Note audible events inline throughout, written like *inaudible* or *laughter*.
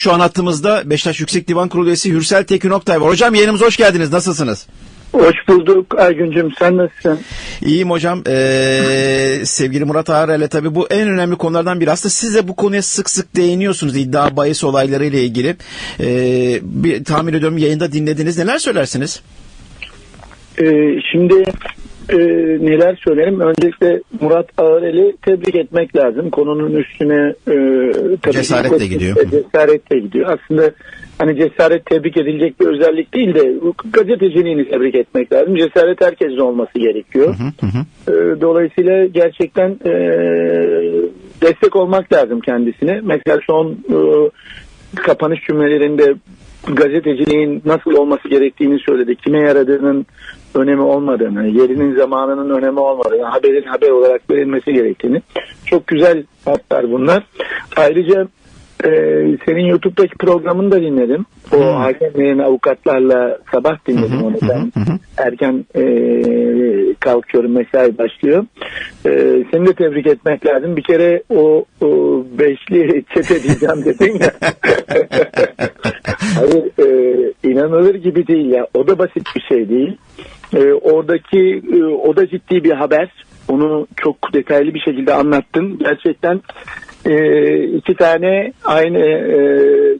Şu an hattımızda Beşiktaş Yüksek Divan Kurulu üyesi Hürsel Tekin Oktay var. Hocam yayınımıza hoş geldiniz. Nasılsınız? Hoş bulduk Aygüncüm sen nasılsın? İyiyim hocam. Ee, sevgili Murat Ağrel'e tabii bu en önemli konulardan biri. Aslında siz de bu konuya sık sık değiniyorsunuz iddia bahis olayları ile ilgili. Ee, bir, tahmin ediyorum yayında dinlediniz. Neler söylersiniz? Ee, şimdi e, neler söylerim? Öncelikle Murat Ağırel'i tebrik etmek lazım. Konunun üstüne e, Cesaretle gidiyor. Cesaretle gidiyor. Aslında hani cesaret tebrik edilecek bir özellik değil de gazeteciliğini tebrik etmek lazım. Cesaret herkesin olması gerekiyor. Hı hı. Ee, Dolayısıyla gerçekten e, destek olmak lazım kendisine. Mesela son e, kapanış cümlelerinde gazeteciliğin nasıl olması gerektiğini söyledi. Kime yaradığının önemi olmadığını, yerinin zamanının önemi olmadığını, haberin haber olarak verilmesi gerektiğini. Çok güzel hatlar bunlar. Ayrıca e, senin YouTube'daki programını da dinledim. O Hmm. hakemlerin avukatlarla sabah dinledim onu ben. Erken e, kalkıyorum mesai başlıyor. E, seni de tebrik etmek lazım. Bir kere o, o beşli *laughs* çete diyeceğim dedin ya. *laughs* Hayır e, inanılır gibi değil ya. O da basit bir şey değil. E, oradaki e, o da ciddi bir haber. Onu çok detaylı bir şekilde anlattın. Gerçekten e, iki tane aynı e,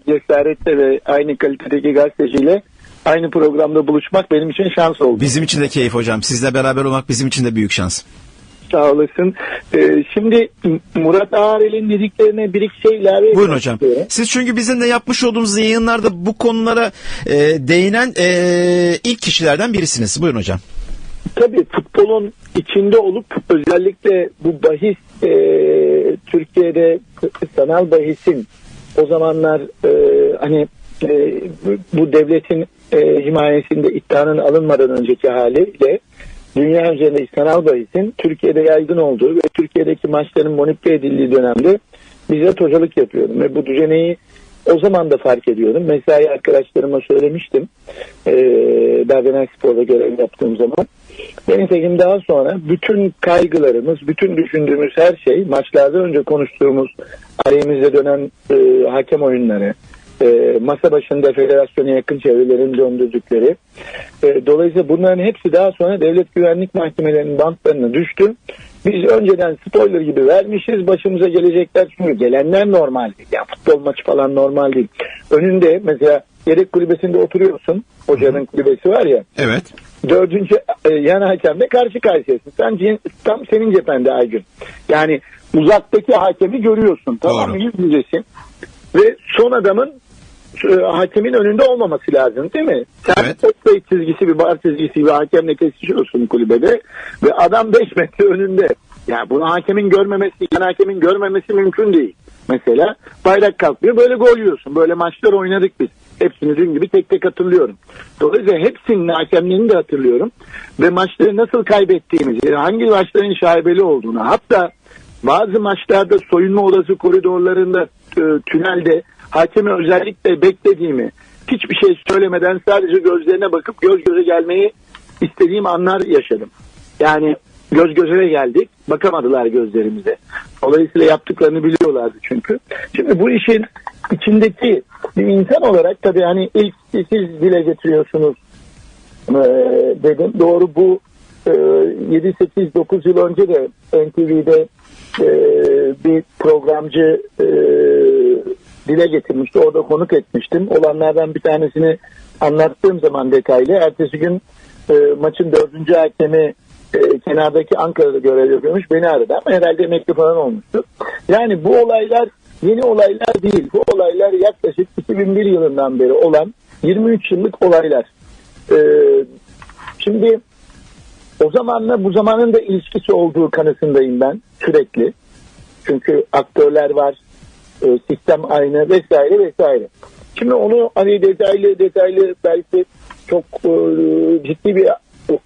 cesarette ve aynı kalitedeki gazeteciyle aynı programda buluşmak benim için şans oldu. Bizim için de keyif hocam. Sizle beraber olmak bizim için de büyük şans. Sağ olasın. E, şimdi Murat Ağarel'in dediklerine bir iki şey ilave Buyurun hocam. istiyorum. Siz çünkü bizim de yapmış olduğumuz yayınlarda bu konulara e, değinen e, ilk kişilerden birisiniz. Buyurun hocam. Tabii futbolun içinde olup özellikle bu bahis e, Türkiye'de sanal bahisin o zamanlar e, hani e, bu- devletin e, himayesinde iddianın alınmadan önceki haliyle dünya üzerinde sanal bahisin Türkiye'de yaygın olduğu ve Türkiye'deki maçların manipüle edildiği dönemde bizzat hocalık yapıyordum ve bu düzeneyi o zaman da fark ediyordum. Mesai arkadaşlarıma söylemiştim. Dardanel Spor'da görev yaptığım zaman. Nitekim daha sonra bütün kaygılarımız, bütün düşündüğümüz her şey maçlarda önce konuştuğumuz aleyhimizde dönen e, hakem oyunları, e, masa başında federasyona yakın çevrelerin döndürdükleri. E, dolayısıyla bunların hepsi daha sonra devlet güvenlik mahkemelerinin bantlarına düştü. Biz önceden spoiler gibi vermişiz. Başımıza gelecekler çünkü gelenler normal değil. Yani futbol maçı falan normal değil. Önünde mesela yedek kulübesinde oturuyorsun. Hocanın kulübesi var ya. Evet. Dördüncü e, yan hakemle karşı karşıyasın. Sen tam senin cephende Aygün. Yani uzaktaki hakemi görüyorsun. Tamam mı? Yüz yüzesin. Ve son adamın hakemin önünde olmaması lazım değil mi? Sen Evet. çizgisi bir bar çizgisi bir hakemle kesişiyorsun kulübede ve adam 5 metre önünde. Yani bunu hakemin görmemesi, yan hakemin görmemesi mümkün değil. Mesela bayrak kalkmıyor böyle gol yiyorsun. Böyle maçlar oynadık biz. Hepsini dün gibi tek tek hatırlıyorum. Dolayısıyla hepsinin hakemlerini de hatırlıyorum. Ve maçları nasıl kaybettiğimizi, hangi maçların şaibeli olduğunu, hatta bazı maçlarda soyunma odası koridorlarında, e, tünelde hakemi özellikle beklediğimi, hiçbir şey söylemeden sadece gözlerine bakıp göz göze gelmeyi istediğim anlar yaşadım. Yani göz göze geldik, bakamadılar gözlerimize. Dolayısıyla yaptıklarını biliyorlardı çünkü. Şimdi bu işin içindeki bir insan olarak tabii hani ilk siz dile getiriyorsunuz e, dedim. Doğru bu e, 7-8-9 yıl önce de NTV'de e, bir programcı e, dile getirmişti. Orada konuk etmiştim. Olanlardan bir tanesini anlattığım zaman detaylı. Ertesi gün e, maçın dördüncü hakemi e, kenardaki Ankara'da görev yapıyormuş. Beni aradı ama herhalde emekli falan olmuştu. Yani bu olaylar yeni olaylar değil. Bu olaylar yaklaşık 2001 yılından beri olan 23 yıllık olaylar. E, şimdi o zamanla bu zamanın da ilişkisi olduğu kanısındayım ben sürekli. Çünkü aktörler var, e, sistem aynı vesaire vesaire. Şimdi onu hani detaylı detaylı belki çok e, ciddi bir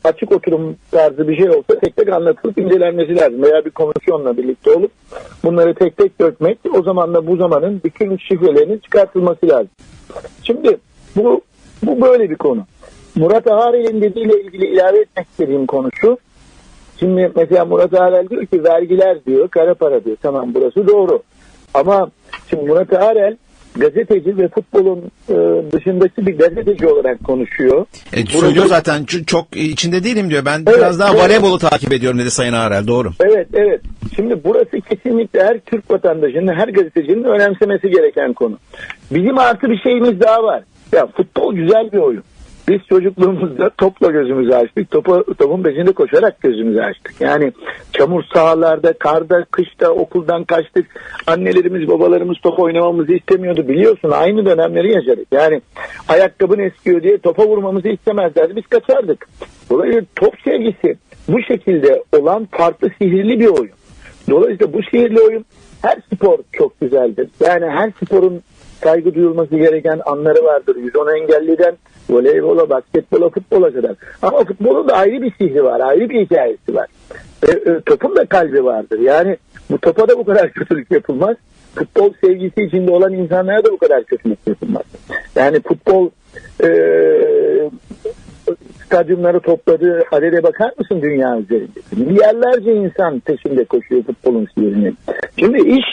açık oturum tarzı bir şey olsa tek tek anlatılıp incelenmesi lazım. Veya bir komisyonla birlikte olup bunları tek tek dökmek o zaman da bu zamanın bütün şifrelerinin çıkartılması lazım. Şimdi bu bu böyle bir konu. Murat Ağarel'in dediğiyle ilgili ilave etmek istediğim konu şu. Şimdi mesela Murat Ağarel diyor ki vergiler diyor, kara para diyor. Tamam burası doğru. Ama şimdi Murat Ağarel gazeteci ve futbolun e, dışındaki bir gazeteci olarak konuşuyor. E, Burada- söylüyor zaten çok içinde değilim diyor. Ben Evet, biraz daha evet. voleybolu takip ediyorum dedi Sayın Arel. Doğru. Evet evet. Şimdi burası kesinlikle her Türk vatandaşının, her gazetecinin önemsemesi gereken konu. Bizim artı bir şeyimiz daha var. Ya futbol güzel bir oyun. Biz çocukluğumuzda topla gözümüzü açtık. Topa, topun peşinde koşarak gözümüzü açtık. Yani çamur sahalarda, karda, kışta okuldan kaçtık. Annelerimiz, babalarımız top oynamamızı istemiyordu. Biliyorsun aynı dönemleri yaşadık. Yani ayakkabın eskiyor diye topa vurmamızı istemezlerdi. Biz kaçardık. Dolayısıyla top sevgisi bu şekilde olan farklı sihirli bir oyun. Dolayısıyla bu sihirli oyun her spor çok güzeldir. Yani her sporun saygı duyulması gereken anları vardır. 110 engelliden voleybola, basketbola, futbola kadar. Ama futbolun da ayrı bir sihri var, ayrı bir hikayesi var. E, e, topun da kalbi vardır. Yani bu topa da bu kadar *laughs* kötülük yapılmaz. Futbol sevgisi içinde olan insanlara da bu kadar kötülük yapılmaz. Yani futbol e, stadyumları topladığı adede bakar mısın dünya üzerinde? Milyarlarca insan peşinde koşuyor futbolun sihirini. Şimdi iş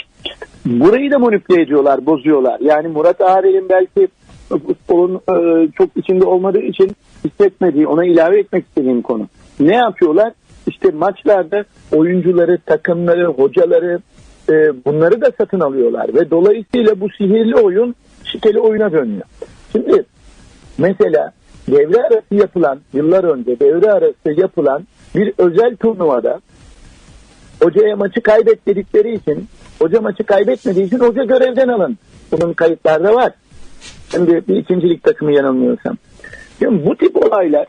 burayı da manipüle ediyorlar, bozuyorlar. Yani Murat Ağrel'in belki futbolun e, çok içinde olmadığı için hissetmediği, ona ilave etmek istediğim konu. Ne yapıyorlar? İşte maçlarda oyuncuları, takımları, hocaları e, bunları da satın alıyorlar ve dolayısıyla bu sihirli oyun şikeli oyuna dönüyor. Şimdi Mesela devre arası yapılan, yıllar önce devre arası yapılan bir özel turnuvada hocaya maçı kaybet dedikleri için, hoca maçı kaybetmediği için hoca görevden alın. Bunun kayıtlarda var. Şimdi bir ikincilik takımı yanılmıyorsam. Şimdi bu tip olaylar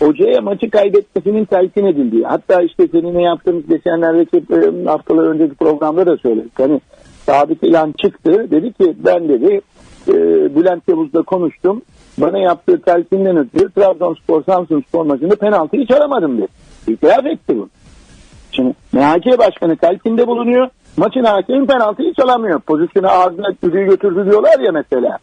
hocaya maçı kaybetmesinin telkin edildiği. Hatta işte seninle yaptığımız geçenlerdeki e, haftalar önceki programda da söyledik. Hani sabit ilan çıktı. Dedi ki ben dedi e, Bülent Yavuz'la konuştum. Bana yaptığı telkinden ötürü Trabzonspor Samsun Spor maçında penaltıyı çalamadım dedi. İtiraf etti bu. Şimdi MHK Başkanı telkinde bulunuyor. Maçın hakemi penaltıyı çalamıyor. Pozisyonu ağzına düdüğü götürdü diyorlar ya mesela.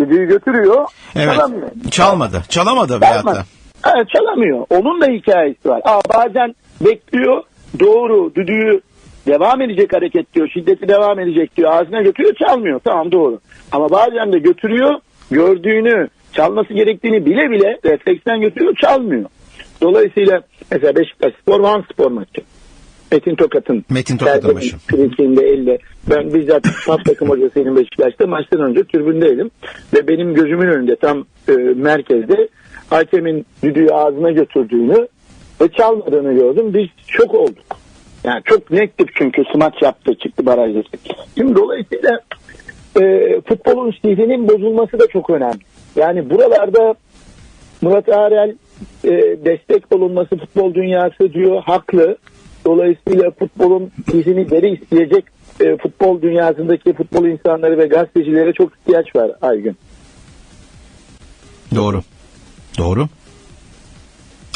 Düdüğü götürüyor. Evet. Çalamıyor. Çalmadı. Çalamadı veyahut da. Ha, çalamıyor. Onun da hikayesi var. Aa, bazen bekliyor. Doğru. Düdüğü devam edecek hareket diyor. Şiddeti devam edecek diyor. Ağzına götürüyor çalmıyor. Tamam doğru. Ama bazen de götürüyor. Gördüğünü çalması gerektiğini bile bile refleksten götürüyor çalmıyor. Dolayısıyla mesela Beşiktaş Spor Van Spor maçı. Metin Tokat'ın Metin Tokat'ın başı. frikinde elle. Ben bizzat saf takım hocasıydım Beşiktaş'ta. Maçtan önce tribündeydim. Ve benim gözümün önünde tam e, merkezde hakemin düdüğü ağzına götürdüğünü ve çalmadığını gördüm. Biz şok olduk. Yani çok nettik çünkü smaç yaptı çıktı barajdaki. Şimdi dolayısıyla e, futbolun stihlinin bozulması da çok önemli. Yani buralarda Murat Arel e, destek olunması futbol dünyası diyor haklı. Dolayısıyla futbolun izini geri isteyecek e, futbol dünyasındaki futbol insanları ve gazetecilere çok ihtiyaç var Aygün. Doğru. Doğru.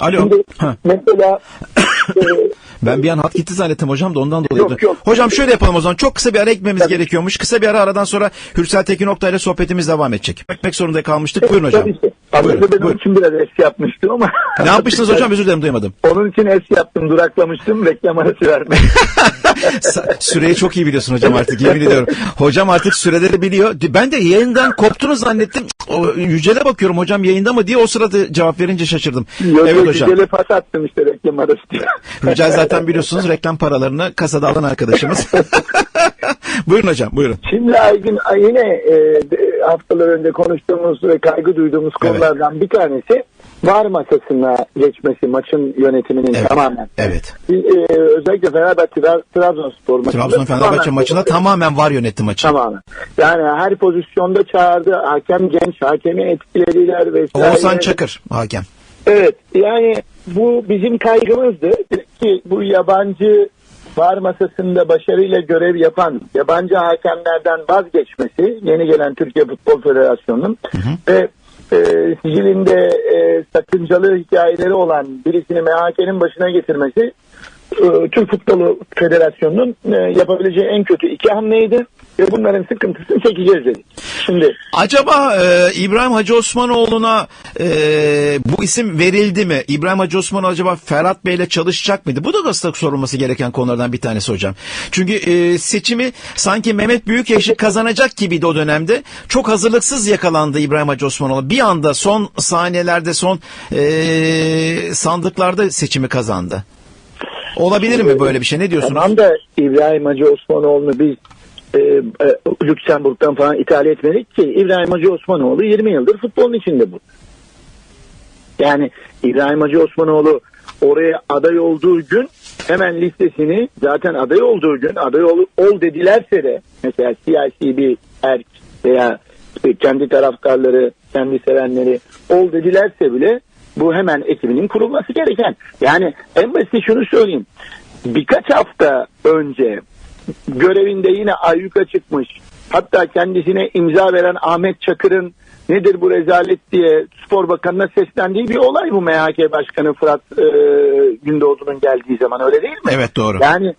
Alo. Şimdi Ha, mesela *coughs* *laughs* ben bir an hat gitti zannettim hocam da ondan dolayı. Yok, yok. Hocam şöyle yapalım o zaman. Çok kısa bir ara ekmemiz gerekiyormuş. Kısa bir ara aradan sonra Hürsel Tekin Oktay ile sohbetimiz devam edecek. Ekmek zorunda kalmıştık. Buyurun hocam. tabii ki. Buyurun, ben buyurun. için biraz es yapmıştım ama. Ne yapmıştınız hocam? Özür dilerim duymadım. Onun için es yaptım, duraklamıştım, reklam arası vermek. *laughs* Süreyi çok iyi biliyorsun hocam artık yemin ediyorum. Hocam artık süreleri biliyor. Ben de yayından koptunuz zannettim. O, Yücel'e bakıyorum hocam yayında mı diye o sırada cevap verince şaşırdım. Yok, evet hocam. güzele pas attım işte reklam arası diye. Yücel zaten biliyorsunuz reklam paralarını kasada alan arkadaşımız. *laughs* buyurun hocam buyurun. Şimdi Aygün yine e, haftalar önce konuştuğumuz ve kaygı duyduğumuz Evet. konulardan bir tanesi var masasına geçmesi maçın yönetiminin Evet. tamamen. Evet. E, özellikle Fenerbahçe Tra- Trabzonspor maçında Trabzon Fenerbahçe tamamen- maçında tamamen var yönetti maçı. Tamamen. Yani her pozisyonda çağırdı. Hakem genç. Hakemi etkilediler vesaire. Oğuzhan Çakır hakem. Evet. Yani bu bizim kaygımızdı. Ki bu yabancı var masasında başarıyla görev yapan yabancı hakemlerden vazgeçmesi yeni gelen Türkiye Futbol Federasyonu'nun ve e, sicilinde e, sakıncalı hikayeleri olan birisini MHK'nin başına getirmesi Türk Futbolu Federasyonu'nun e, yapabileceği en kötü iki hamleydi ve bunların sıkıntısını çekeceğiz dedik. Şimdi Acaba e, İbrahim Hacı Osmanoğlu'na e, bu isim verildi mi? İbrahim Hacı Osmanoğlu acaba Ferhat Bey'le çalışacak mıydı? Bu da aslında sorulması gereken konulardan bir tanesi hocam. Çünkü e, seçimi sanki Mehmet Büyükekşi kazanacak gibiydi o dönemde. Çok hazırlıksız yakalandı İbrahim Hacı Osmanoğlu. Bir anda son saniyelerde son e, sandıklarda seçimi kazandı. Olabilir mi böyle bir şey? Ne diyorsunuz? tamam da İbrahim Hacı Osmanoğlu'nu biz e, e, Lüksemburg'dan falan ithal etmedik ki İbrahim Hacı Osmanoğlu 20 yıldır futbolun içinde bu. Yani İbrahim Hacı Osmanoğlu oraya aday olduğu gün hemen listesini zaten aday olduğu gün aday ol, ol dedilerse de mesela siyasi bir erk veya kendi taraftarları, kendi sevenleri ol dedilerse bile bu hemen ekibinin kurulması gereken. Yani en basit şunu söyleyeyim. Birkaç hafta önce görevinde yine ayyuka çıkmış hatta kendisine imza veren Ahmet Çakır'ın nedir bu rezalet diye spor bakanına seslendiği bir olay bu MHK Başkanı Fırat e, Gündoğdu'nun geldiği zaman öyle değil mi? Evet doğru. Yani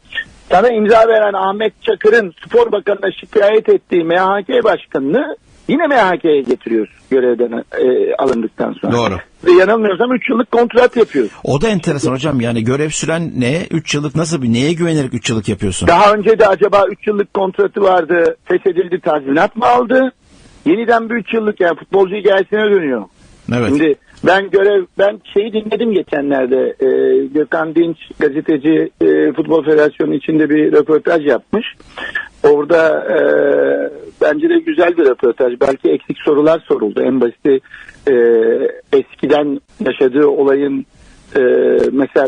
sana imza veren Ahmet Çakır'ın spor bakanına şikayet ettiği MHK Başkanı'nı yine MHK'ye getiriyoruz görevden e, alındıktan sonra. Doğru. Ve yanılmıyorsam 3 yıllık kontrat yapıyoruz. O da enteresan hocam yani görev süren ne? 3 yıllık nasıl bir neye güvenerek 3 yıllık yapıyorsun? Daha önce de acaba 3 yıllık kontratı vardı. Feshedildi tazminat mı aldı? Yeniden bir 3 yıllık yani futbolcu hikayesine dönüyor. Evet. Şimdi ben görev ben şeyi dinledim geçenlerde e, Gökhan Dinç gazeteci e, Futbol Federasyonu içinde bir röportaj yapmış. Orada e, bence de güzel bir röportaj. Belki eksik sorular soruldu. En basiti e, eskiden yaşadığı olayın e, mesela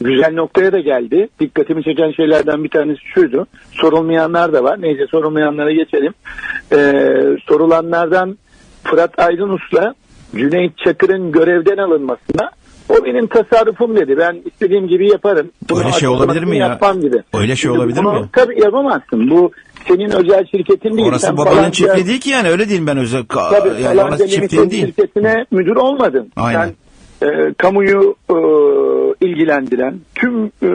güzel noktaya da geldi. Dikkatimi çeken şeylerden bir tanesi şuydu. Sorulmayanlar da var. Neyse sorulmayanlara geçelim. Ee, sorulanlardan Fırat Aydınus'la Cüneyt Çakır'ın görevden alınmasına o benim tasarrufum dedi. Ben istediğim gibi yaparım. Öyle şey olabilir mi ya? Yapmam gibi. Öyle şey Şimdi olabilir bunu mi? Tabii yapamazsın. Bu senin özel şirketin değil. Orası Sen babanın falanca- çiftliği değil ki yani öyle diyeyim ben özel. Tabii yani orası çiftliğin değil. şirketine müdür olmadın. Aynen. Sen e, kamuyu e, ilgilendiren, tüm e,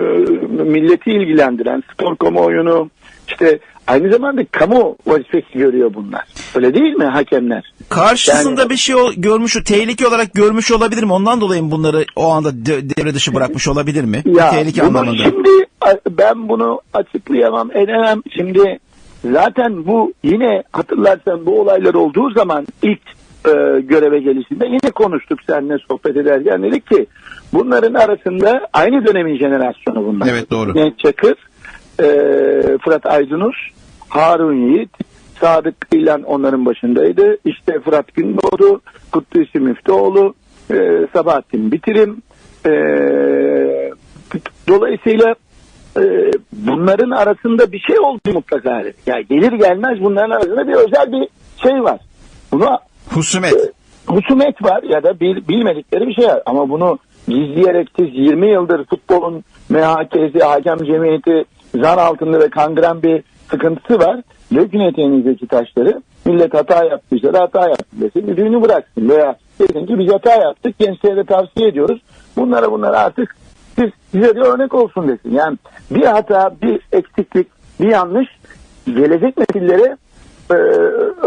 milleti ilgilendiren, spor kamuoyunu işte aynı zamanda kamu vazifesi görüyor bunlar. Öyle değil mi hakemler? Karşısında Yani- bir şey ol- görmüş, tehlike olarak görmüş olabilir mi? Ondan dolayı mı bunları o anda de- devre dışı bırakmış olabilir mi? Ya tehlike anlamında. şimdi ben bunu açıklayamam edemem. Şimdi zaten bu yine hatırlarsan bu olaylar olduğu zaman ilk e, göreve gelişinde yine konuştuk seninle sohbet ederken dedik ki bunların arasında aynı dönemin jenerasyonu bunlar. Evet, doğru. Genç Çakır, e, Fırat Aydınus, Harun Yiğit, Sadık İlan onların başındaydı. İşte Fırat Gündoğdu, Kutlusi Müftüoğlu, e, Sabahattin Bitirim, e, dolayısıyla e, bunların arasında bir şey oldu mutlaka. Ya gelir gelmez bunların arasında bir özel bir şey var. Buna Husumet. husumet var ya da bil- bilmedikleri bir şey var. Ama bunu gizleyerek siz 20 yıldır futbolun MHK'si, hakem cemiyeti zan altında ve kangren bir sıkıntısı var. Dökün eteğinizdeki taşları millet hata yaptıysa da hata yaptı desin. Düğünü bıraksın veya desin ki biz hata yaptık gençlere de tavsiye ediyoruz. Bunlara bunlara artık siz, size de örnek olsun desin. Yani bir hata, bir eksiklik, bir yanlış gelecek nesillere e,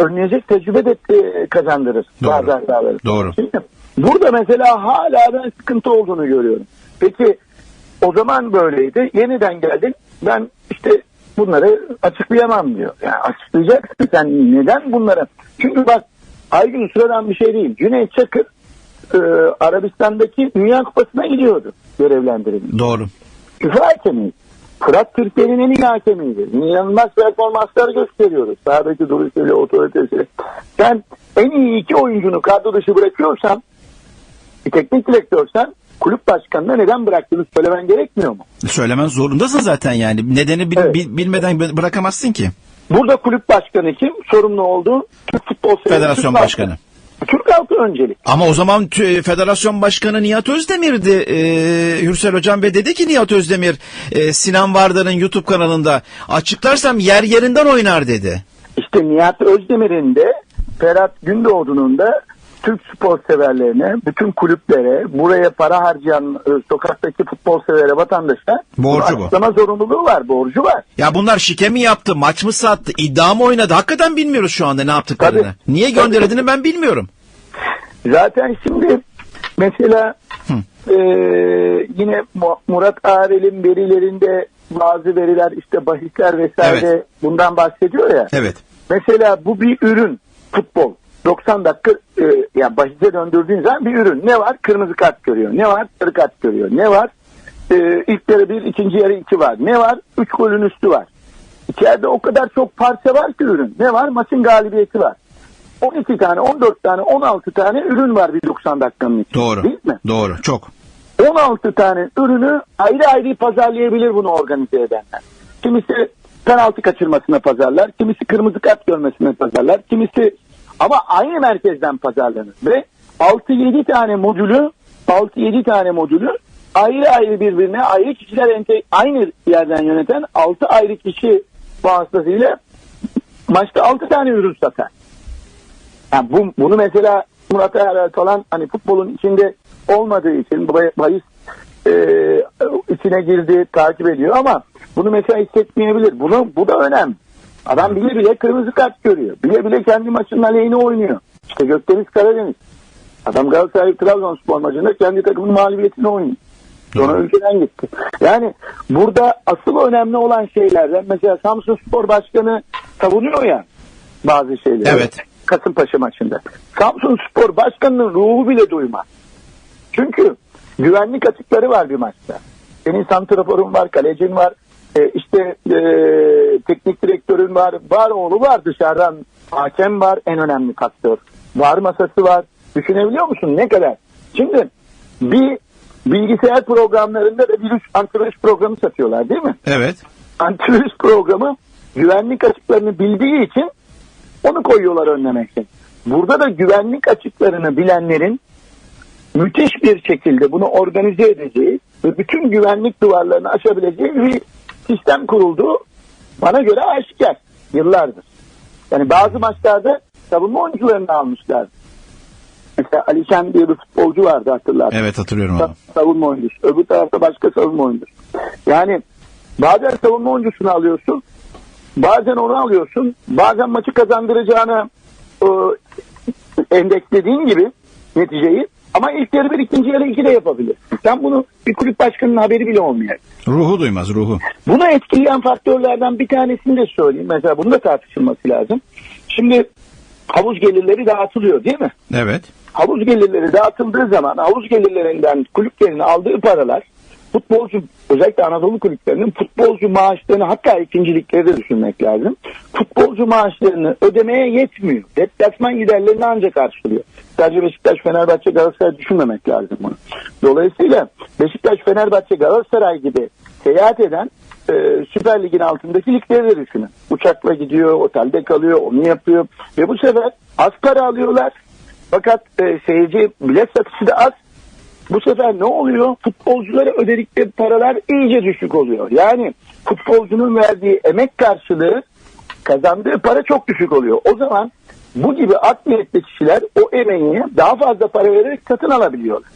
önleyecek tecrübe de e, kazandırır Doğru. bazı hataları. Doğru. Şimdi burada mesela hala ben sıkıntı olduğunu görüyorum. Peki o zaman böyleydi. Yeniden geldin. Ben işte bunları açıklayamam diyor. Yani açıklayacaksın sen neden bunları? Çünkü bak Aygün sıradan bir şey değil. Cüneyt Çakır e, Arabistan'daki Dünya Kupası'na gidiyordu görevlendirilmiş. Doğru. FIFA hakemi. Fırat Türkiye'nin en iyi hakemiydi. İnanılmaz performanslar gösteriyoruz. Sahadaki duruşuyla, otoritesiyle. Sen en iyi iki oyuncunu kadro dışı bırakıyorsan, bir teknik direktörsen kulüp başkanına neden bıraktığını söylemen gerekmiyor mu? Söylemen zorundasın zaten yani. Nedeni bil- Evet. bil- bilmeden bı- bırakamazsın ki. Burada kulüp başkanı kim? Sorumlu olduğu Türk Futbol Federasyonu Federasyon Türk başkanı. halkı. Türk halkı öncelik. Ama o zaman tü- Federasyon Başkanı Nihat Özdemir'di e, Hürsel Hocam ve dedi ki Nihat Özdemir e, Sinan Vardar'ın YouTube kanalında açıklarsam yer yerinden oynar dedi. İşte Nihat Özdemir'in de Ferhat Gündoğdu'nun da Türk spor severlerine, bütün kulüplere, buraya para harcayan e, sokaktaki futbol severe vatandaşa Borcu bu. açıklama zorunluluğu var, borcu var. Ya bunlar şike mi yaptı, maç mı sattı, iddia mı oynadı? Hakikaten bilmiyoruz şu anda ne yaptıklarını. Tabii. Niye gönderildiğini ben bilmiyorum. Zaten şimdi mesela e, yine Mu- Murat Arel'in verilerinde bazı veriler işte bahisler vesaire Evet. bundan bahsediyor ya. Evet. Mesela bu bir ürün futbol. 90 dakika e, ya bahise döndürdüğün zaman bir ürün. Ne var? Kırmızı kart görüyor. Ne var? Sarı kart görüyor. Ne var? E, ilk yarı bir, ikinci yarı iki var. Ne var? Üç golün üstü var. İçeride o kadar çok parça var ki ürün. Ne var? Maçın galibiyeti var. 12 tane, 14 tane, 16 tane ürün var bir 90 dakikanın içinde. Doğru. Değil mi? Doğru. Çok. 16 tane ürünü ayrı ayrı pazarlayabilir bunu organize edenler. Kimisi penaltı kaçırmasına pazarlar, kimisi kırmızı kart görmesine pazarlar, kimisi ama aynı merkezden pazarlanır ve 6-7 tane modülü 6-7 tane modülü ayrı ayrı birbirine ayrı kişiler ente- aynı yerden yöneten 6 ayrı kişi vasıtasıyla maçta 6 tane ürün satar. Yani bu, bunu mesela Murat Erer falan hani futbolun içinde olmadığı için bahis e, içine girdi takip ediyor ama bunu mesela hissetmeyebilir. Bunu, bu da önemli. Adam bile bile kırmızı kart görüyor. Bile bile kendi maçının aleyhine oynuyor. İşte Gökdeniz Karadeniz. Adam Galatasaray Trabzonspor maçında kendi takımın mağlubiyetini oynuyor. Sonra ülkeden gitti. Yani burada asıl önemli olan şeylerden mesela Samsun Spor Başkanı savunuyor ya bazı şeyleri. Evet. Kasımpaşa maçında. Samsun Spor Başkanı'nın ruhu bile duymaz. Çünkü güvenlik açıkları var bir maçta. Senin santraforun var, kalecin var, e, işte e, teknik direktörün var, var oğlu var dışarıdan hakem var en önemli faktör. Var masası var. Düşünebiliyor musun ne kadar? Şimdi bir bilgisayar programlarında da virüs antivirüs programı satıyorlar değil mi? Evet. Antivirüs programı güvenlik açıklarını bildiği için onu koyuyorlar önlemek için. Burada da güvenlik açıklarını bilenlerin müthiş bir şekilde bunu organize edeceği ve bütün güvenlik duvarlarını aşabileceği bir sistem kurulduğu bana göre aşikar yıllardır. Yani bazı maçlarda savunma oyuncularını almışlar. Mesela Alişan diye bir futbolcu vardı hatırlarsın. Evet hatırlıyorum onu. savunma oyuncusu. Öbür tarafta başka savunma oyuncusu. Yani bazen savunma oyuncusunu alıyorsun. Bazen onu alıyorsun. Bazen maçı kazandıracağını e, endekslediğin gibi neticeyi ama ilk yarı bir ikinci yarı iki de yapabilir. Sen bunu bir kulüp başkanının haberi bile olmuyor. Ruhu duymaz ruhu. Bunu etkileyen faktörlerden bir tanesini de söyleyeyim. Mesela bunun da tartışılması lazım. Şimdi havuz gelirleri dağıtılıyor değil mi? Evet. havuz gelirleri dağıtıldığı zaman havuz gelirlerinden kulüplerin aldığı paralar futbolcu özellikle Anadolu kulüplerinin futbolcu maaşlarını hatta ikincilikleri de düşünmek lazım. Futbolcu maaşlarını ödemeye yetmiyor. Deplasman giderlerini ancak karşılıyor. Sadece Beşiktaş, Fenerbahçe, Galatasaray düşünmemek lazım bunu. Dolayısıyla Beşiktaş, Fenerbahçe, Galatasaray gibi seyahat eden e, Süper Lig'in altındaki ligleri de düşünün. Uçakla gidiyor, otelde kalıyor, onu yapıyor. Ve bu sefer az para alıyorlar. Fakat e, seyirci bilet satışı da az. Bu sefer ne oluyor? Futbolculara ödedikleri paralar iyice düşük oluyor. Yani futbolcunun verdiği emek karşılığı kazandığı para çok düşük oluyor. O zaman bu gibi art niyetli kişiler o emeği daha fazla para vererek satın alabiliyorlar.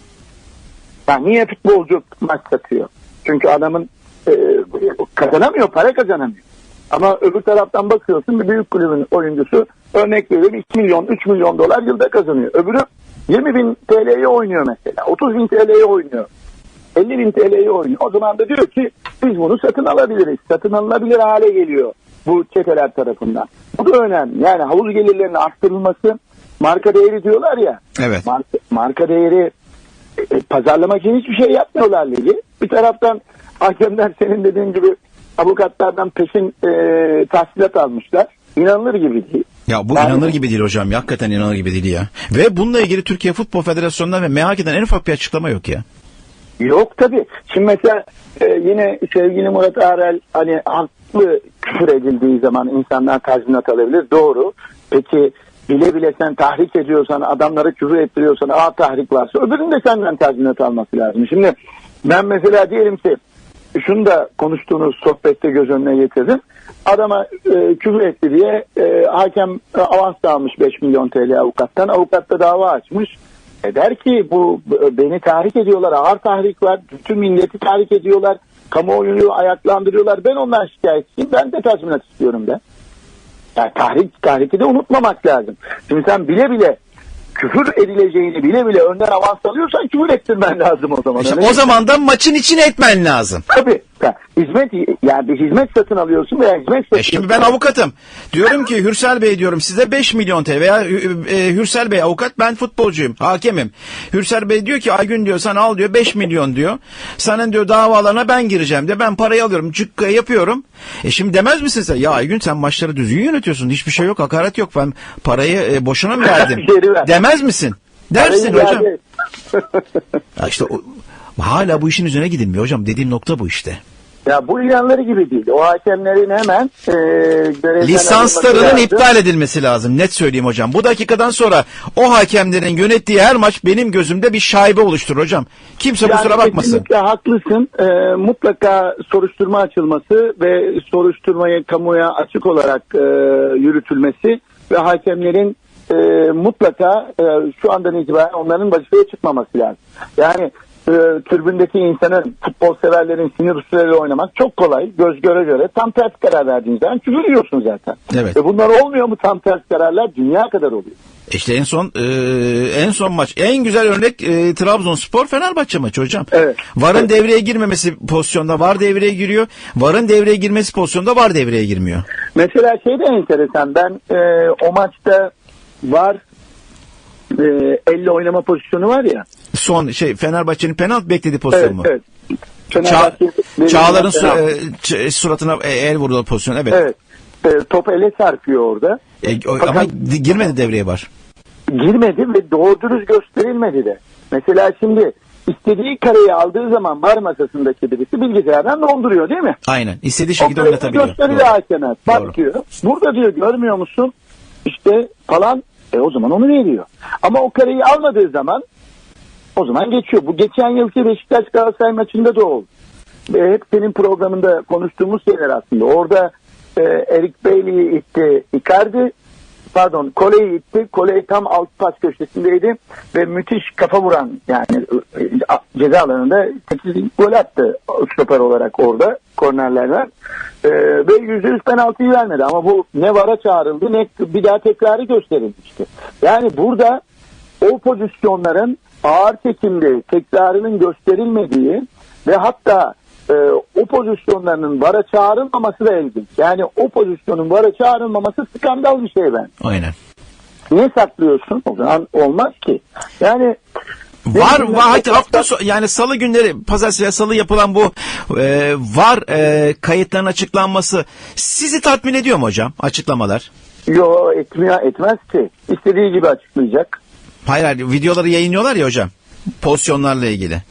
Yani niye futbolcu maç satıyor? Çünkü adamın e, kazanamıyor, para kazanamıyor. Ama öbür taraftan bakıyorsun bir büyük kulübün oyuncusu örnek veriyorum 2 milyon 3 milyon dolar yılda kazanıyor. Öbürü 20 bin TL'ye oynuyor mesela. 30 bin TL'ye oynuyor. 50 bin TL'ye oynuyor. O zaman da diyor ki biz bunu satın alabiliriz. Satın alınabilir hale geliyor bu çeteler tarafından. Bu da önemli. Yani havuz gelirlerinin arttırılması marka değeri diyorlar ya. Evet. Marka, marka değeri e, pazarlamak için hiçbir şey yapmıyorlar ligi. Bir taraftan hakemler senin dediğin gibi avukatlardan peşin e, tahsilat almışlar. İnanılır gibi değil. Ya bu Yani- inanılır gibi değil hocam. Ya, Hakikaten inanılır gibi değil ya. Ve bununla ilgili Türkiye Futbol Federasyonu'ndan ve MHK'den en ufak bir açıklama yok ya. Yok tabii. Şimdi mesela e, yine sevgili Murat Arel hani haklı küfür edildiği zaman insanlar tazminat alabilir. Doğru. Peki bile bile sen tahrik ediyorsan, adamlara küfür ettiriyorsan, a tahrik varsa öbürünün de senden tazminat alması lazım. Şimdi ben mesela diyelim ki şunu da konuştuğunuz sohbette göz önüne getirdim. Adama e, küfür etti diye e, hakem e, avans da almış 5 milyon TL avukattan. Avukat da dava açmış. E der ki bu beni tahrik ediyorlar. Ağır tahrik var. Bütün milleti tahrik ediyorlar. Kamuoyunu ayaklandırıyorlar. Ben ondan şikayetçiyim. Ben de tazminat istiyorum de. Yani tahrik, tahriki de unutmamak lazım. Şimdi sen bile bile küfür edileceğini bile bile önden avans alıyorsan küfür ettirmen lazım o zaman. İşte Öyle o mi? zaman da maçın içine etmen lazım. Tabii. Hizmet yani bir hizmet satın alıyorsun veya hizmet satın E şimdi ben avukatım. Diyorum ki Hürsel Bey diyorum size 5 milyon TL veya e, Hürsel Bey avukat ben futbolcuyum, hakemim. Hürsel Bey diyor ki Aygün diyor sen al diyor 5 milyon diyor. Senin diyor davalarına ben gireceğim de ben parayı alıyorum cıkka yapıyorum. E şimdi demez misin sen ya Aygün sen maçları düzgün yönetiyorsun hiçbir şey yok hakaret yok ben parayı e, boşuna mı verdim? *laughs* Ver. Demez misin? Dersin Parayı hocam. Ya işte o, hala bu işin üzerine gidilmiyor hocam dediğim nokta bu işte. ya bu ilanları gibi değil. O hakemlerin hemen e, görevden Lisanslarının iptal edilmesi lazım. Net söyleyeyim hocam. Bu dakikadan sonra o hakemlerin yönettiği her maç benim gözümde bir şaibe oluşturur hocam. Kimse Yani kusura bakmasın. Kesinlikle haklısın. Ee, mutlaka soruşturma açılması ve soruşturmayı kamuya açık olarak e, yürütülmesi ve hakemlerin e, mutlaka e, şu andan itibaren onların vazifeye çıkmaması lazım. Yani e, tribündeki insanın, futbol severlerin sinir üstleri oynamak çok kolay. Göz göre göre tam ters karar verdiğiniz zaman küfür yiyorsun zaten. Evet. Ve bunlar olmuyor mu tam ters kararlar? Dünya kadar oluyor. İşte en son e, en son maç en güzel örnek e, Trabzonspor Fenerbahçe maçı hocam. Evet. VAR'ın devreye girmemesi pozisyonda VAR devreye giriyor. VAR'ın devreye girmesi pozisyonda VAR devreye girmiyor. Mesela şey de enteresan. Ben e, o maçta var e, elle oynama pozisyonu var ya. Son şey Fenerbahçe'nin penaltı beklediği pozisyon Evet, mu? evet. Ça- Fenerbahçe verilen Çağlar'ın su- e, suratına e, el vurduğu pozisyon evet. Evet. E, top ele çarpıyor orada. E, o- Fakat ama di- girmedi devreye var. girmedi ve doğru dürüst gösterilmedi de. Mesela şimdi istediği kareyi aldığı zaman var masasındaki birisi bilgisayardan donduruyor değil mi? Aynen. İstediği şekilde oynatabiliyor. gösteriyor Doğru. hakeme. Bak Doğru. diyor. Burada diyor görmüyor musun? İşte falan. E o zaman onu veriyor. Ama o kareyi almadığı zaman o zaman geçiyor. Bu geçen yılki Beşiktaş Galatasaray maçında da oldu. Ve hep senin programında konuştuğumuz şeyler aslında. Orada e, Eric Bailey'i itti Icardi pardon Kole'yi itti. Kole tam alt pas köşesindeydi ve müthiş kafa vuran yani ceza alanında 8 gol attı stoper olarak orada kornerlerden. E, ve %100 penaltıyı vermedi ama bu ne vara çağrıldı ne bir daha tekrarı gösterilmişti. Yani burada o pozisyonların ağır çekimde tekrarının gösterilmediği ve hatta e, o pozisyonlarının vara çağrılmaması da ilginç. Yani o pozisyonun vara çağrılmaması skandal bir şey ben. Aynen. Niye saklıyorsun? O zaman olmaz ki. Yani Var var hatta hafta so- yani salı günleri pazartesi ve salı yapılan bu e, var e, kayıtların açıklanması sizi tatmin ediyor mu hocam açıklamalar? Yo etmiyor etmez ki. İstediği gibi açıklayacak. Hayır, hayır videoları yayınlıyorlar ya hocam pozisyonlarla ilgili.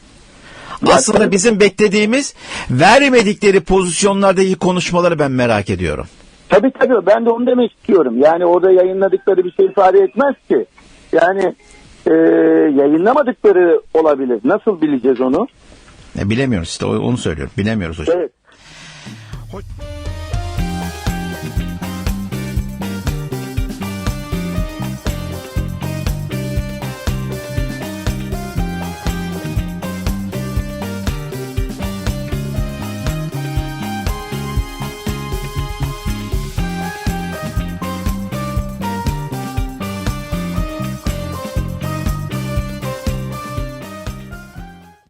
Aslında bizim beklediğimiz vermedikleri pozisyonlardaki konuşmaları ben merak ediyorum. Tabii tabii ben de onu demek istiyorum. Yani orada yayınladıkları bir şey ifade etmez ki. Yani e, yayınlamadıkları olabilir. Nasıl bileceğiz onu? E, bilemiyoruz işte onu söylüyorum. Bilemiyoruz hocam. Evet.